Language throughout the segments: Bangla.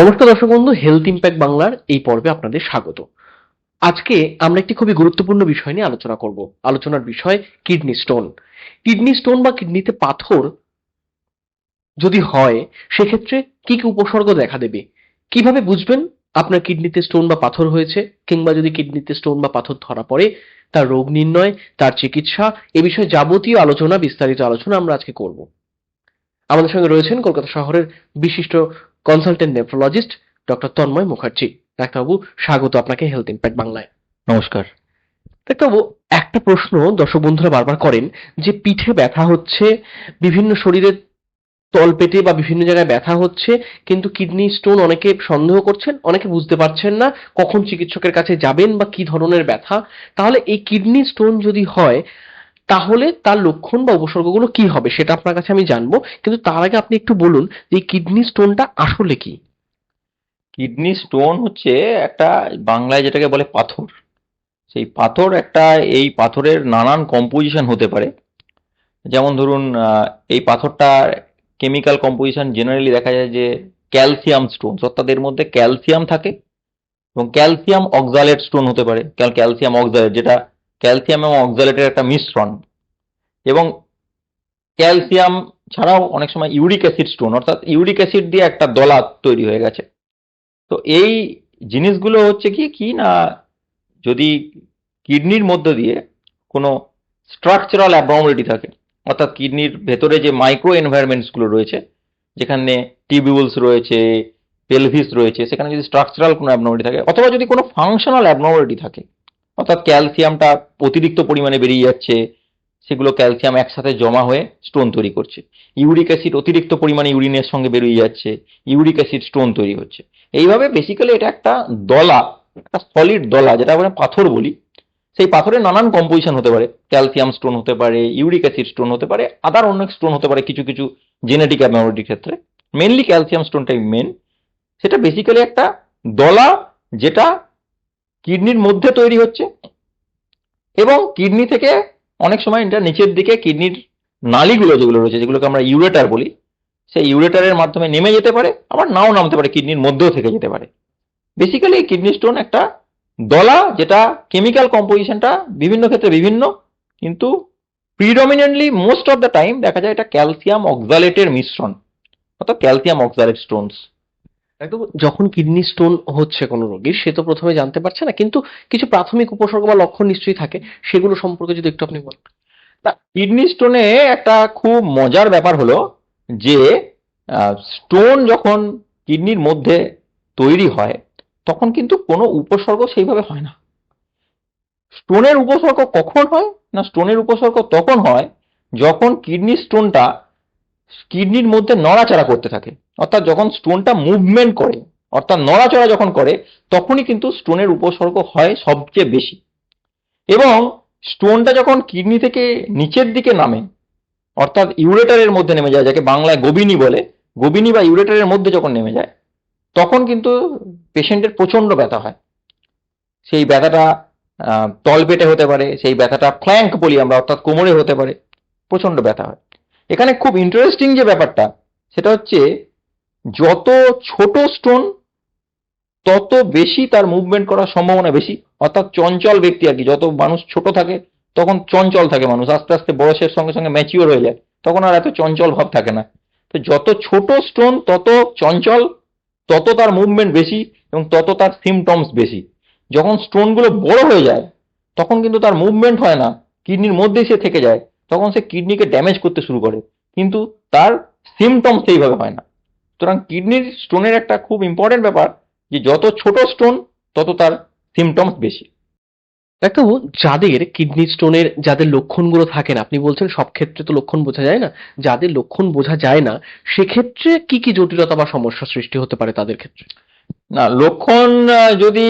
নমস্কার দর্শক বন্ধু হেলথ ইম্প্যাক্ট বাংলার এই পর্বে আপনাদের স্বাগত। আজকে আমরা একটি খুবই গুরুত্বপূর্ণ বিষয় নিয়ে আলোচনা করব। আলোচনার বিষয় কিডনি স্টোন। কিডনি স্টোন বা কিডনিতে পাথর যদি হয়, সেক্ষেত্রে কি কি উপসর্গ দেখা দেবে? কীভাবে বুঝবেন আপনার কিডনিতে স্টোন বা পাথর হয়েছে? কিংবা যদি কিডনিতে স্টোন বা পাথর ধরা পড়ে, তার রোগ নির্ণয়, তার চিকিৎসা, এ বিষয়ে যাবতীয় আলোচনা, বিস্তারিত আলোচনা আমরা আজকে করব। আমাদের সঙ্গে রয়েছেন কলকাতা শহরের বিশিষ্ট consultant nephrologist doctor Tanmoy Mukherjee. ডাক্তারবাবু স্বাগত আপনাকে হেলথ ইম্প্যাক্ট বাংলায়। নমস্কার। ডাক্তারবাবু একটা প্রশ্ন দর্শক বন্ধুরা বারবার করেন যে পিঠে ব্যথা হচ্ছে বিভিন্ন শরীরের তল তলপেটে বা বিভিন্ন জায়গায় ব্যথা হচ্ছে কিন্তু কিডনি স্টোন অনেকে সন্দেহ করছেন অনেকে বুঝতে পারছেন না কখন চিকিৎসকের কাছে যাবেন বা কি ধরনের ব্যথা। তাহলে এই কিডনি স্টোন যদি হয় তাহলে তার লক্ষণ বা উপসর্গগুলো কি হবে সেটা আপনার কাছে আমি জানব। কিন্তু তার আগে আপনি একটু বলুন যে কিডনি স্টোনটা আসলে কি? কিডনি স্টোন হচ্ছে একটা বাংলায় যেটাকে বলে পাথর। সেই পাথর একটা, এই পাথরের নানান কম্পোজিশন হতে পারে। যেমন ধরুন এই পাথরটার কেমিক্যাল কম্পোজিশন জেনারেলি দেখা যায় যে ক্যালসিয়াম স্টোন অর্থাৎ এর মধ্যে ক্যালসিয়াম থাকে এবং ক্যালসিয়াম অক্সালেট স্টোন হতে পারে। ক্যালসিয়াম অক্সালেট যেটা ক্যালসিয়াম এবং অক্সালেটের একটা মিশ্রণ। এবং ক্যালসিয়াম ছাড়াও অনেক সময় ইউরিক অ্যাসিড স্টোন, অর্থাৎ ইউরিক অ্যাসিড দিয়ে একটা দলা তৈরি হয়ে গেছে। তো এই জিনিসগুলো হচ্ছে কি কি না যদি কিডনির মধ্য দিয়ে কোনো স্ট্রাকচারাল অ্যাবনর্মালিটি থাকে, অর্থাৎ কিডনির ভেতরে যে মাইক্রো এনভায়রনমেন্টসগুলো রয়েছে, যেখানে টিবিউলস রয়েছে পেলভিস রয়েছে, সেখানে যদি স্ট্রাকচারাল কোনো অ্যাবনর্মালিটি থাকে, অথবা যদি কোনো ফাংশনাল অ্যাবনর্মালিটি থাকে অর্থাৎ ক্যালসিয়ামটা অতিরিক্ত পরিমাণে বেরিয়ে যাচ্ছে, সেগুলো ক্যালসিয়াম একসাথে জমা হয়ে স্টোন তৈরি করছে। ইউরিক অ্যাসিড অতিরিক্ত পরিমাণে ইউরিনের সঙ্গে বেরিয়ে যাচ্ছে, ইউরিক অ্যাসিড স্টোন তৈরি হচ্ছে। এইভাবে বেসিক্যালি এটা একটা দলা, একটা সলিড দলা যেটা আমরা পাথর বলি। সেই পাথরের নানান কম্পোজিশন হতে পারে, ক্যালসিয়াম স্টোন হতে পারে, ইউরিক অ্যাসিড স্টোন হতে পারে আদার অনেক স্টোন হতে পারে কিছু কিছু জেনেটিক অ্যাবনর্মালিটির ক্ষেত্রে। মেনলি ক্যালসিয়াম স্টোনটাই মেন সেটা বেসিক্যালি একটা দলা, যেটা কিডনির মধ্যে তৈরি হচ্ছে এবং কিডনি থেকে অনেক সময় এটা নিচের দিকে কিডনির নালীগুলো যেগুলো রয়েছে, যেগুলোকে আমরা ইউরেটার বলি, সেই ইউরেটারের মাধ্যমে নেমে যেতে পারে, আবার নাও নামতে পারে, কিডনির মধ্যেও থেকে যেতে পারে। বেসিক্যালি কিডনি স্টোন একটা দলা যেটা কেমিক্যাল কম্পোজিশনটা বিভিন্ন ক্ষেত্রে বিভিন্ন, কিন্তু predominantly most of the time দেখা যায় এটা ক্যালসিয়াম অক্সালেটের মিশ্রণ, অর্থাৎ ক্যালসিয়াম অক্সালেট স্টোনস একদম যখন কিডনি স্টোন হচ্ছে কোনো রোগীর, সে তো প্রথমে জানতে পারছে না, কিন্তু কিছু প্রাথমিক উপসর্গ বা লক্ষণ নিশ্চয়ই থাকে, সেগুলো সম্পর্কে যদি একটু আপনি বলেন। তা কিডনি স্টোনে একটা খুব মজার ব্যাপার হলো যে স্টোন যখন কিডনির মধ্যে তৈরি হয়, তখন কিন্তু কোনো উপসর্গ সেইভাবে হয় না। স্টোনের উপসর্গ কখন হয় না স্টোনের উপসর্গ তখন হয়, যখন কিডনি স্টোনটা কিডনির মধ্যে নড়াচড়া করতে থাকে। অর্থাৎ যখন স্টোনটা মুভমেন্ট করে, অর্থাৎ নড়াচড়া যখন করে, তখনই কিন্তু স্টোনের উপসর্গ হয় সবচেয়ে বেশি। এবং স্টোনটা যখন কিডনি থেকে নিচের দিকে নামে, অর্থাৎ ইউরেটারের মধ্যে নেমে যায়, যাকে বাংলায় গোবিনী বলে, গোবিনী বা ইউরেটারের মধ্যে যখন নেমে যায়, তখন কিন্তু পেশেন্টের প্রচণ্ড ব্যথা হয়। সেই ব্যথাটা তলপেটে হতে পারে, সেই ব্যথাটা ফ্ল্যাঙ্ক বলি আমরা, অর্থাৎ কোমরে হতে পারে প্রচণ্ড ব্যথা হয়। এখানে খুব ইন্টারেস্টিং যে ব্যাপারটা, সেটা হচ্ছে যত ছোট স্টোন তত বেশি তার মুভমেন্ট করার সম্ভাবনা বেশি। অর্থাৎ চঞ্চল ব্যক্তি আর কি, যত মানুষ ছোট থাকে, তখন চঞ্চল থাকে মানুষ, আস্তে আস্তে বয়সের সঙ্গে সঙ্গে ম্যাচিওর হয়ে যায়, তখন আর এত চঞ্চল ভাব থাকে না। তো যত ছোট স্টোন তত চঞ্চল, তত তার মুভমেন্ট বেশি এবং তত তার সিমটমস বেশি। যখন স্টোনগুলো বড় হয়ে যায়, তখন কিন্তু তার মুভমেন্ট হয় না, কিডনির মধ্যেই সে থেকে যায়। তখন সে কিডনিকে ড্যামেজ করতে শুরু করে। কিন্তু তার সিমটমস সেইভাবে হয় না। সুতরাং কিডনির স্টোনের একটা খুব ইম্পর্টেন্ট ব্যাপার যে যত ছোট স্টোন তত তার সিমটমস বেশি। ডাক্তারবাবু যাদের কিডনি স্টোনের যাদের লক্ষণগুলো থাকে না আপনি বলছেন সব ক্ষেত্রে তো লক্ষণ বোঝা যায় না যাদের লক্ষণ বোঝা যায় না সেক্ষেত্রে কি কি জটিলতা বা সমস্যা সৃষ্টি হতে পারে তাদের ক্ষেত্রে? না লক্ষণ যদি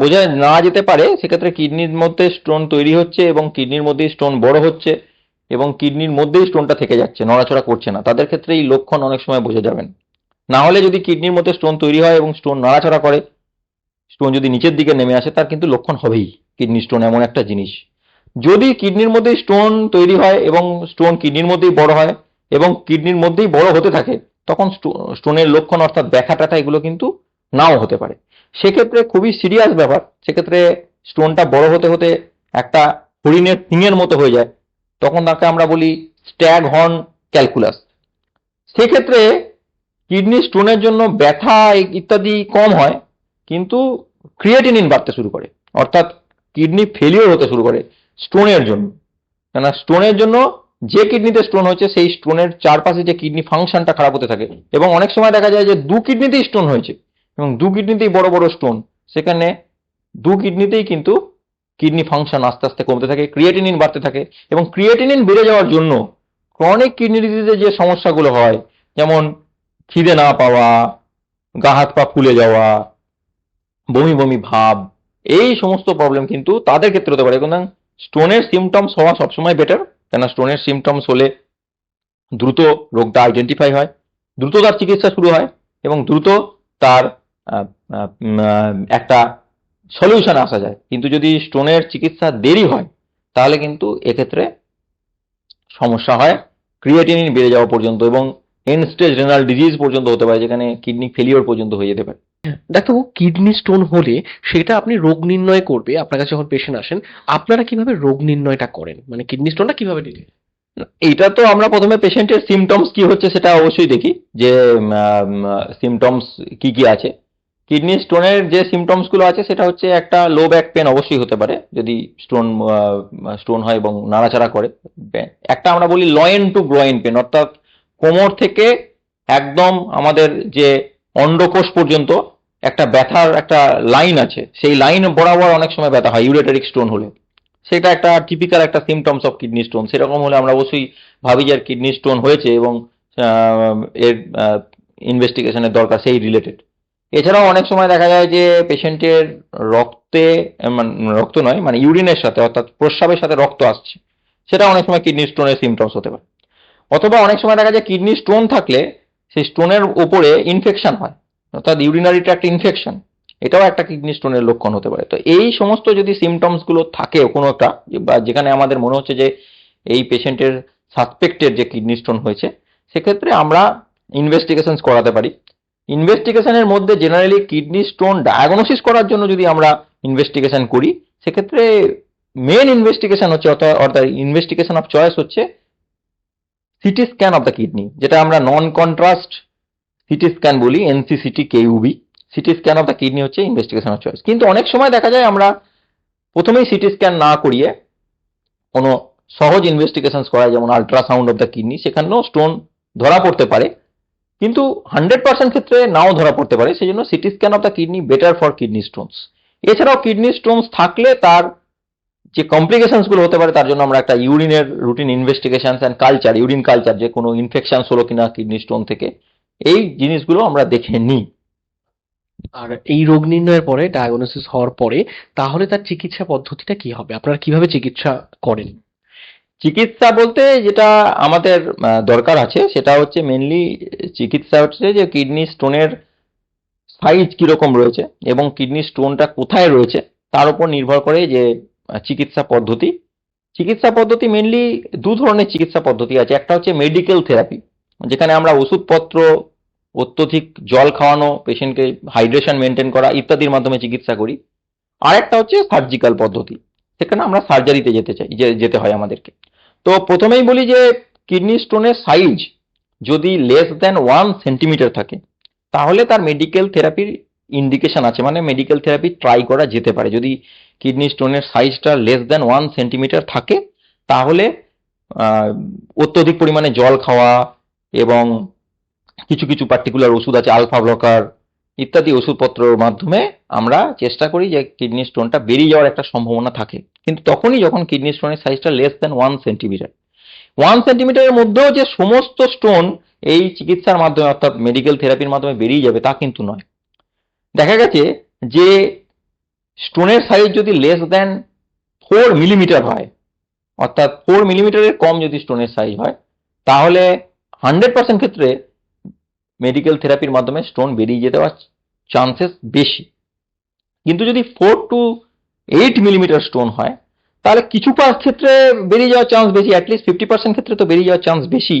বোঝা না যেতে পারে সেক্ষেত্রে কিডনির মধ্যে স্টোন তৈরি হচ্ছে এবং কিডনির মধ্যেই স্টোন বড় হচ্ছে। এবং কিডনির মধ্যেই স্টোনটা থেকে যাচ্ছে, নড়াচড়া করছে না। তাদের ক্ষেত্রে এই লক্ষণ অনেক সময় বোঝা যাবেন। না হলে যদি কিডনির মধ্যে স্টোন তৈরি হয় এবং স্টোন নড়াচড়া করে, স্টোন যদি নিচের দিকে নেমে আসে, তার কিন্তু লক্ষণ হবেই। কিডনি স্টোন এমন একটা জিনিস। যদি কিডনির মধ্যেই স্টোন তৈরি হয় এবং স্টোন কিডনির মধ্যেই বড় হয় এবং কিডনির মধ্যেই বড় হতে থাকে, তখন স্টোনের লক্ষণ অর্থাৎ ব্যথা ট্যাথা এগুলো কিন্তু নাও হতে পারে। সেক্ষেত্রে খুবই সিরিয়াস ব্যাপার। সেক্ষেত্রে স্টোনটা বড় হতে হতে একটা হরিণের সিংয়ের মতো হয়ে যায়। তখন তাকে আমরা বলি স্ট্যাগ হর্ন ক্যালকুলাস। সেক্ষেত্রে কিডনি স্টোনের জন্য ব্যথা ইত্যাদি কম হয়, কিন্তু ক্রিয়েটিনিন বাড়তে শুরু করে, অর্থাৎ কিডনি ফেলিওর হতে শুরু করে স্টোনের জন্য। কেননা স্টোনের জন্য যে কিডনিতে স্টোন হয়েছে, সেই স্টোনের চারপাশে যে কিডনি ফাংশনটা খারাপ হতে থাকে। এবং অনেক সময় দেখা যায় যে দু কিডনিতেই স্টোন হয়েছে, এবং দু কিডনিতেই বড় বড় স্টোন। সেখানে দু কিডনিতেই কিন্তু কিডনি ফাংশন আস্তে আস্তে কমতে থাকে ক্রিয়েটিনিন বাড়তে থাকে এবং ক্রিয়েটিনিন বেড়ে যাওয়ার জন্য ক্রনিক কিডনি ডিজিজে যে সমস্যাগুলো হয়, যেমন খিদে না পাওয়া, গা হাত পা ফুলে যাওয়া, বমি বমি ভাব, এই সমস্ত প্রবলেম কিন্তু তাদের ক্ষেত্রে হতে পারে। কিন্তু স্টোনের সিমটমস হওয়া সবসময় বেটার কেন স্টোনের সিমটমস হলে দ্রুত রোগটা আইডেন্টিফাই হয়, দ্রুত তার চিকিৎসা শুরু হয় এবং দ্রুত তার একটা সলিউশন আসা যায়। কিন্তু যদি স্টোনের চিকিৎসা দেরি হয় তাহলে কিন্তু এক্ষেত্রে সমস্যা হয় ক্রিয়েটিনিন বেড়ে যাওয়া পর্যন্ত এবং এন্ড স্টেজ রেনাল ডিজিজ পর্যন্ত হতে পারে যেখানে কিডনি ফেলিওর পর্যন্ত হয়ে যেতে পারে। ডাক্তারবাবু কিডনি স্টোন হলে সেটা আপনি রোগ নির্ণয় করবে আপনার কাছে যখন পেশেন্ট আসেন আপনারা কীভাবে রোগ নির্ণয়টা করেন? মানে কিডনি স্টোনটা কীভাবে নিলে এইটা তো আমরা প্রথমে পেশেন্টের সিমটমস কি হচ্ছে সেটা অবশ্যই দেখি যে সিমটমস কি কি আছে। কিডনি স্টোনের যে সিমটমসগুলো আছে, সেটা হচ্ছে একটা লো ব্যাক পেন অবশ্যই হতে পারে। যদি স্টোন স্টোন হয় এবং নাড়াচাড়া করে একটা আমরা বলি লয়েন টু গ্রোয়েন পেন অর্থাৎ কোমর থেকে একদম আমাদের যে অন্ডকোষ পর্যন্ত একটা ব্যথার একটা লাইন আছে, সেই লাইন বরাবর অনেক সময় ব্যথা হয় ইউরেটারিক স্টোন হলে। সেটা একটা টিপিক্যাল একটা সিমটমস অফ কিডনি স্টোন সেরকম হলে আমরা অবশ্যই ভাবি যে কিডনি স্টোন হয়েছে এবং এর ইনভেস্টিগেশনের দরকার, সেই রিলেটেড এছাড়াও অনেক সময় দেখা যায় যে পেশেন্টের রক্তে মানে রক্ত নয় মানে ইউরিনের সাথে, অর্থাৎ প্রস্রাবের সাথে রক্ত আসছে। সেটা অনেক সময় কিডনি স্টোনের সিমটমস হতে পারে। অথবা অনেক সময় দেখা যায় কিডনি স্টোন থাকলে সেই স্টোনের উপরে ইনফেকশন হয়, অর্থাৎ ইউরিনারি ট্র্যাক্ট ইনফেকশন এটাও একটা কিডনি স্টোনের লক্ষণ হতে পারে। তো এই সমস্ত যদি সিমটমসগুলো থাকে কোনো একটা, বা যেখানে আমাদের মনে হচ্ছে যে এই পেশেন্টের সাসপেক্টের যে কিডনি স্টোন হয়েছে, সেক্ষেত্রে আমরা ইনভেস্টিগেশনস করাতে পারি। ইনভেস্টিগেশনের মধ্যে জেনারেলি কিডনি স্টোন ডায়াগনোসিস করার জন্য যদি আমরা ইনভেস্টিগেশন করি, সেক্ষেত্রে মেন ইনভেস্টিগেশন হচ্ছে অর্থাৎ ইনভেস্টিগেশন অফ চয়েস হচ্ছে CT scan of the kidney যেটা আমরা নন কন্ট্রাস্ট সিটি স্ক্যান বলি NCCT KUB CT scan of the kidney হচ্ছে ইনভেস্টিগেশন অফ চয়েস কিন্তু অনেক সময় দেখা যায় আমরা প্রথমেই সিটি স্ক্যান না করিয়ে কোনো সহজ ইনভেস্টিগেশন করাই, যেমন আল্ট্রাসাউন্ড অফ দ্য কিডনি সেখানেও স্টোন ধরা পড়তে পারে। কিন্তু হান্ড্রেড পার্সেন্ট ক্ষেত্রে নাও ধরা পড়তে পারে, সেই জন্য CT scan of the kidney better for kidney stones. এছাড়াও কিডনি স্টোনস থাকলে তার যে কমপ্লিকেশনসগুলো হতে পারে, তার জন্য আমরা একটা ইউরিনের routine investigation and culture, urine culture, যে কোনো ইনফেকশন হলো কিনা কিডনি স্টোন থেকে, এই জিনিসগুলো আমরা দেখে নিই। আর এই রোগ নির্ণয়ের পরে ডায়াগনোসিস হওয়ার পরে, তাহলে তার চিকিৎসা পদ্ধতিটা কি হবে? আপনারা কীভাবে চিকিৎসা করেন? চিকিৎসা বলতে যেটা আমাদের দরকার আছে, সেটা হচ্ছে মেনলি চিকিৎসা হচ্ছে যে কিডনি স্টোনের সাইজ কীরকম রয়েছে এবং কিডনি স্টোনটা কোথায় রয়েছে, তার উপর নির্ভর করে যে চিকিৎসা পদ্ধতি। চিকিৎসা পদ্ধতি মেনলি দু ধরনের চিকিৎসা পদ্ধতি আছে। একটা হচ্ছে মেডিকেল থেরাপি যেখানে আমরা ওষুধপত্র, অত্যধিক জল খাওয়ানো পেশেন্টকে হাইড্রেশন মেনটেন করা ইত্যাদির মাধ্যমে চিকিৎসা করি। আর একটা হচ্ছে সার্জিক্যাল পদ্ধতি, সেখানে আমরা সার্জারিতে যেতে চাই যেতে হয় আমাদেরকে। তো প্রথমেই বলি যে কিডনি স্টোনের সাইজ যদি লেস দেন ওয়ান সেন্টিমিটার থাকে, তাহলে তার মেডিকেল থেরাপির ইন্ডিকেশন আছে মানে মেডিকেল থেরাপি ট্রাই করা যেতে পারে। যদি কিডনি স্টোনের সাইজটা লেস দেন ওয়ান সেন্টিমিটার থাকে, তাহলে অত্যধিক পরিমাণে জল খাওয়া এবং কিছু কিছু পার্টিকুলার ওষুধ আছে আলফা ব্লকার ইত্যাদি ওষুধপত্রের মাধ্যমে আমরা চেষ্টা করি যে কিডনি স্টোনটা বেরিয়ে যাওয়ার একটা সম্ভাবনা থাকে। কিন্তু তখনই যখন কিডনি স্টোনের সাইজটা less than one centimetre one সেন্টিমিটারের মধ্যেও যে সমস্ত স্টোন এই চিকিৎসার মাধ্যমে অর্থাৎ মেডিকেল থেরাপির মাধ্যমে বেরিয়ে যাবে তা কিন্তু নয়। দেখা গেছে যে স্টোনের সাইজ যদি লেস দেন ফোর মিলিমিটার হয়, অর্থাৎ ফোর মিলিমিটারের কম যদি স্টোনের সাইজ হয়, তাহলে হান্ড্রেড পার্সেন্ট ক্ষেত্রে মেডিকেল থেরাপির মাধ্যমে স্টোন বেরিয়ে যেতে হওয়ার চান্সেস বেশি। কিন্তু যদি four to eight millimetre stone হয়, তাহলে কিছু পার্ট ক্ষেত্রে বেরিয়ে যাওয়ার চান্স বেশি অ্যাটলিস্ট ফিফটি পার্সেন্ট ক্ষেত্রে তো বেরিয়ে যাওয়ার চান্স বেশি,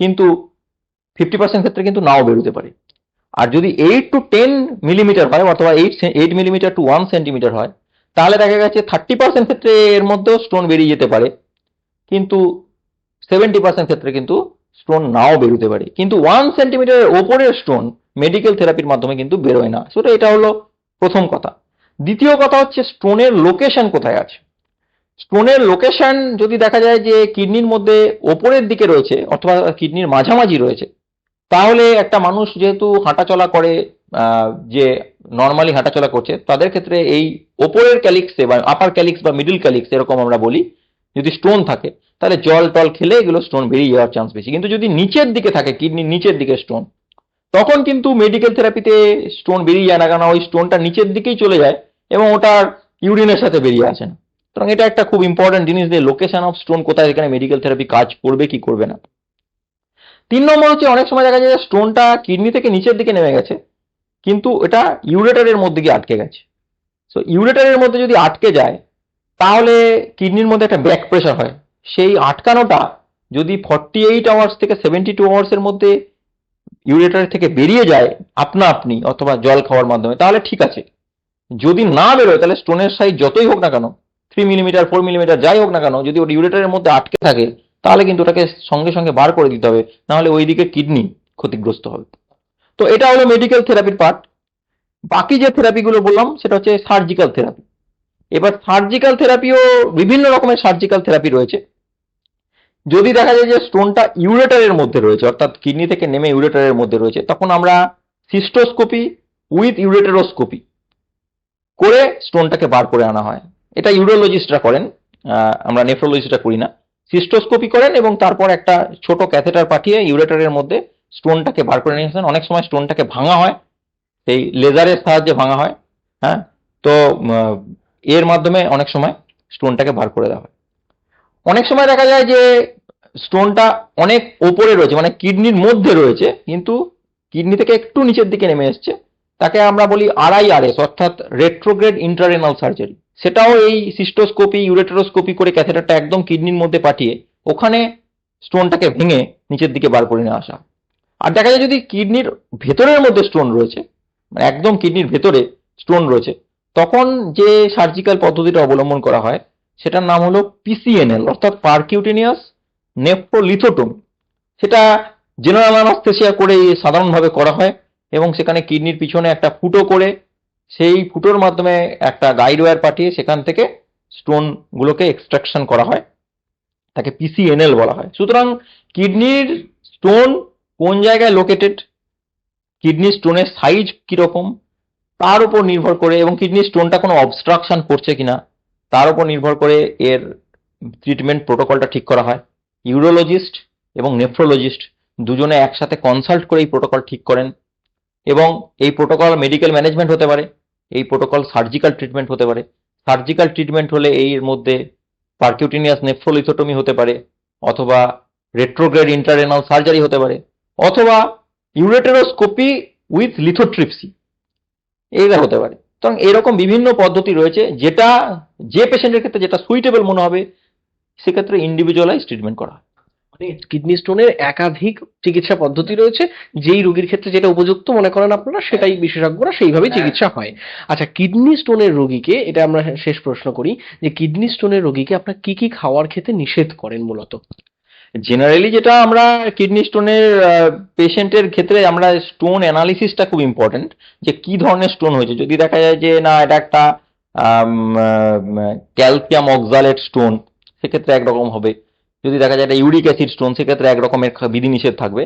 কিন্তু ফিফটি পার্সেন্ট ক্ষেত্রে কিন্তু নাও বেরোতে পারে। আর যদি এইট টু টেন মিলিমিটার হয়, অথবা eight eight millimetre to one centimetre হয়, তাহলে দেখা গেছে থার্টি পার্সেন্ট ক্ষেত্রে এর মধ্যেও স্টোন বেরিয়ে যেতে পারে, কিন্তু সেভেন্টি পার্সেন্ট ক্ষেত্রে কিন্তু স্টোন নাও বেরোতে পারে। কিন্তু ওয়ান সেন্টিমিটারের ওপরের স্টোন মেডিকেল থেরাপির মাধ্যমে কিন্তু বেরোয় না। সেটা এটা হলো প্রথম কথা। দ্বিতীয় কথা হচ্ছে স্টোনের লোকেশন কোথায় আছে? স্টোনের লোকেশন যদি দেখা যায় যে কিডনির মধ্যে ওপরের দিকে রয়েছে, অথবা কিডনির মাঝামাঝি রয়েছে, তাহলে একটা মানুষ যেহেতু হাঁটাচলা করে যে নর্মালি হাঁটাচলা করছে, তাদের ক্ষেত্রে এই ওপরের ক্যালিক্সে বা আপার ক্যালিক্স বা মিডিল ক্যালিক্স এরকম আমরা বলি যদি স্টোন থাকে, তাহলে জল টল খেলে এগুলো স্টোন বেরিয়ে যাওয়ার চান্স বেশি। কিন্তু যদি নিচের দিকে থাকে কিডনির নিচের দিকে স্টোন তখন কিন্তু মেডিকেল থেরাপিতে স্টোন বেরিয়ে যায় না কেন ওই স্টোনটা নিচের দিকেই চলে যায় এবং ওটার ইউরিনের সাথে বেরিয়ে আসে না। সুতরাং এটা একটা খুব ইম্পর্টেন্ট জিনিস যে লোকেশন অফ স্টোন কোথায় এখানে মেডিকেল থেরাপি কাজ করবে কি করবে না। তিন নম্বর হচ্ছে, অনেক সময় দেখা যায় যে স্টোনটা কিডনি থেকে নিচের দিকে নেমে গেছে, কিন্তু এটা ইউরেটারের মধ্যে গিয়ে আটকে গেছে। সো ইউরেটারের মধ্যে যদি আটকে যায় তাহলে কিডনির মধ্যে একটা ব্যাক প্রেশার হয়। সেই আটকানোটা যদি ফর্টি এইট আওয়ার্স থেকে সেভেন্টি টু আওয়ার্সের মধ্যে ইউরেটার থেকে বেরিয়ে যায় আপনা আপনি অথবা জল খাওয়ার মাধ্যমে, তাহলে ঠিক আছে। যদি না বেরোয়, তাহলে স্টোনের সাইজ যতই হোক না কেন থ্রি মিলিমিটার ফোর মিলিমিটার যাই হোক না কেন, যদি ওটা ইউরেটারের মধ্যে আটকে থাকে, তাহলে কিন্তু ওটাকে সঙ্গে সঙ্গে বার করে দিতে হবে, নাহলে ওই দিকে কিডনি ক্ষতিগ্রস্ত হবে। তো এটা হলো মেডিকেল থেরাপির পার্ট বাকি যে থেরাপিগুলো বললাম, সেটা হচ্ছে সার্জিক্যাল থেরাপি এবার সার্জিক্যাল থেরাপিও বিভিন্ন রকমের সার্জিক্যাল থেরাপি রয়েছে। যদি দেখা যায় যে স্টোনটা ইউরেটারের মধ্যে রয়েছে, অর্থাৎ কিডনি থেকে নেমে ইউরেটারের মধ্যে রয়েছে, তখন আমরা সিস্টোস্কোপি উইথ ইউরেটারোস্কোপি করে স্টোনটাকে বার করে আনা হয়। এটা ইউরোলজিস্টরা করেন আমরা নেফ্রোলজিস্টরা করি না। সিস্টোস্কোপি করেন এবং তারপর একটা ছোট ক্যাথেটার পাঠিয়ে ইউরেটারের মধ্যে স্টোনটাকে বার করে নিয়ে আসেন। অনেক সময় স্টোনটাকে ভাঙা হয়, সেই লেজারের সাহায্যে ভাঙা হয় হ্যাঁ? তো এর মাধ্যমে অনেক সময় স্টোনটাকে বার করে দেওয়া হয়। অনেক সময় দেখা যায় যে স্টোনটা অনেক ওপরে রয়েছে মানে কিডনির মধ্যে রয়েছে, কিন্তু কিডনি থেকে একটু নিচের দিকে নেমে এসছে। তাকে আমরা বলি আরআই আরএস অর্থাৎ রেট্রোগ্রেড ইন্টারেনাল সার্জারি সেটাও এই সিস্টোস্কোপি ইউরেটারোস্কোপি করে ক্যাথেটারটা একদম কিডনির মধ্যে পাঠিয়ে ওখানে স্টোনটাকে ভেঙে নিচের দিকে বার করে নিয়ে আসা আর দেখা যায় যদি কিডনির ভেতরের মধ্যে স্টোন রয়েছে মানে একদম কিডনির ভেতরে স্টোন রয়েছে তখন যে সার্জিক্যাল পদ্ধতিটা অবলম্বন করা হয়, সেটার নাম হলো পিসিএনএল অর্থাৎ পারকিউটিনিয়াস নেফ্রোলিথোটমি সেটা জেনারেল অ্যানাস্থেসিয়া করে সাধারণভাবে করা হয় এবং সেখানে কিডনির পিছনে একটা ফুটো করে, সেই ফুটোর মাধ্যমে একটা গাইড ওয়্যার পাঠিয়ে সেখান থেকে স্টোনগুলোকে এক্সট্রাকশন করা হয়। তাকে পিসিএনএল বলা হয়। সুতরাং কিডনির স্টোন কোন জায়গায় লোকেটেড কিডনি স্টোনের সাইজ কীরকম? তার উপর নির্ভর করে এবং কিডনি স্টোনটা কোনো অবস্ট্রাকশন করছে কিনা, তার উপর নির্ভর করে এর ট্রিটমেন্ট প্রোটোকলটা ঠিক করা হয়। ইউরোলজিস্ট এবং নেফ্রোলজিস্ট দুজনে একসাথে কনসাল্ট করে এই প্রোটোকল ঠিক করেন এবং এই প্রোটোকল মেডিকেল ম্যানেজমেন্ট হতে পারে, এই প্রোটোকল সার্জিক্যাল ট্রিটমেন্ট হতে পারে। সার্জিক্যাল ট্রিটমেন্ট হলে এর মধ্যে পারকিউটিনিয়াস নেফ্রোলিথোটমি হতে পারে অথবা রেট্রোগ্রেড ইন্টাররেনাল সার্জারি হতে পারে অথবা ইউরেটেরোস্কোপি উইথ লিথোট্রিপসি এইটা হতে পারে। সুতরাং এরকম বিভিন্ন পদ্ধতি রয়েছে যেটা যে পেশেন্টের ক্ষেত্রে যেটা সুইটেবল মনে হবে সেক্ষেত্রে ইন্ডিভিজুয়ালাইজ ট্রিটমেন্ট করা হয়। মানে কিডনি স্টোনের একাধিক চিকিৎসা পদ্ধতি রয়েছে যেই রোগীর ক্ষেত্রে যেটা উপযুক্ত মনে করেন আপনারা সেটাই বিশেষজ্ঞরা সেইভাবেই হ্যাঁ। চিকিৎসা হয়। আচ্ছা কিডনি স্টোনের রোগীকে এটা আমরা শেষ প্রশ্ন করি যে কিডনি স্টোনের রোগীকে আপনার কি কি খাওয়ার খেতে নিষেধ করেন মূলত? জেনারেলি যেটা আমরা কিডনি স্টোনের পেশেন্টের ক্ষেত্রে আমরা স্টোন অ্যানালিসিসটা খুব ইম্পর্টেন্ট যে কি ধরনের স্টোন হয়েছে। যদি দেখা যায় যে না, এটা একটা ক্যালসিয়াম অক্সালেট স্টোন সেক্ষেত্রে একরকম হবে। যদি দেখা যায় এটা ইউরিক অ্যাসিড স্টোন সেক্ষেত্রে একরকমের বিধিনিষেধ থাকবে।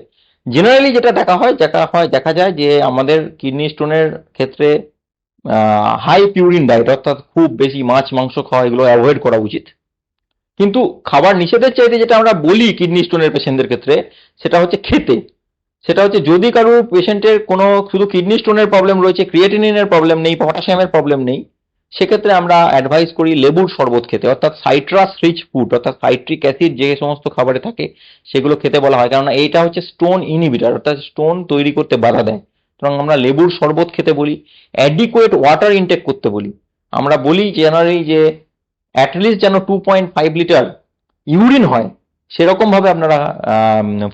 জেনারেলি যেটা দেখা হয়, যেটা হয়, দেখা যায় যে আমাদের কিডনি স্টোনের ক্ষেত্রে হাই পিউরিন ডায়েট অর্থাৎ খুব বেশি মাছ, মাংস খাওয়া, এগুলো অ্যাভয়েড করা উচিত। কিন্তু খাবার নিষেধের চাইতে যেটা আমরা বলি কিডনি স্টোনের পেশেন্টদের ক্ষেত্রে, সেটা হচ্ছে খেতে। সেটা হচ্ছে যদি কারও পেশেন্টের কোনো শুধু কিডনি স্টোনের প্রবলেম রয়েছে ক্রিয়েটিনিনের প্রবলেম নেই পটাশিয়ামের প্রবলেম নেই, সেক্ষেত্রে আমরা অ্যাডভাইস করি লেবুর শরবত খেতে, অর্থাৎ সাইট্রাস রিচ ফুড অর্থাৎ সাইট্রিক অ্যাসিড যে সমস্ত খাবারে থাকে, সেগুলো খেতে বলা হয়। কারণ এইটা হচ্ছে স্টোন ইনহিবিটার অর্থাৎ স্টোন তৈরি করতে বাধা দেয়। সুতরাং আমরা লেবুর শরবত খেতে বলি অ্যাডিকুয়েট ওয়াটার ইনটেক করতে বলি। আমরা বলি জেনারেলি যে অ্যাটলিস্ট যেন two point five litre urine হয়, সেরকম ভাবে আপনারা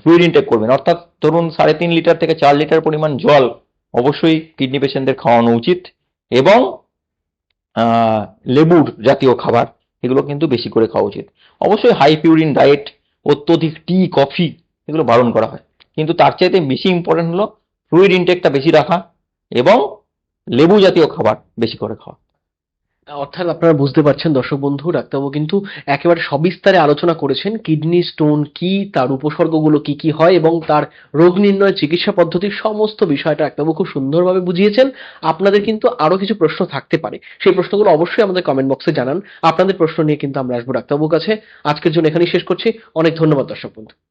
ফ্লুইড ইনটেক করবেন। অর্থাৎ ধরুন সাড়ে তিন লিটার থেকে চার লিটার পরিমাণ জল অবশ্যই কিডনি পেশেন্টদের খাওয়ানো উচিত এবং লেবুর জাতীয় খাবার, এগুলো কিন্তু বেশি করে খাওয়া উচিত। অবশ্যই হাই পিউরিন ডায়েট অত্যধিক টি কফি এগুলো বারণ করা হয়। কিন্তু তার চাইতে বেশি ইম্পর্টেন্ট হলো ফ্লুইড ইনটেকটা বেশি রাখা এবং লেবু জাতীয় খাবার বেশি করে খাওয়া। অর্থাৎ আপনারা বুঝতে পারছেন, দর্শক বন্ধু, ডাক্তারবাবু কিন্তু একেবারে সবিস্তারে আলোচনা করেছেন, কিডনি স্টোন কি, তার উপসর্গগুলো কি কি হয় এবং তার রোগ নির্ণয়, চিকিৎসা পদ্ধতির সমস্ত বিষয়টা ডাক্তারবাবু খুব সুন্দরভাবে বুঝিয়েছেন। আপনাদের কিন্তু আরও কিছু প্রশ্ন থাকতে পারে। সেই প্রশ্নগুলো অবশ্যই আমাদের কমেন্ট বক্সে জানান। আপনাদের প্রশ্ন নিয়ে কিন্তু আমরা আসব ডাক্তারবাবুর কাছে। আজকের জন্য এখানেই শেষ করছি। অনেক ধন্যবাদ, দর্শক বন্ধু।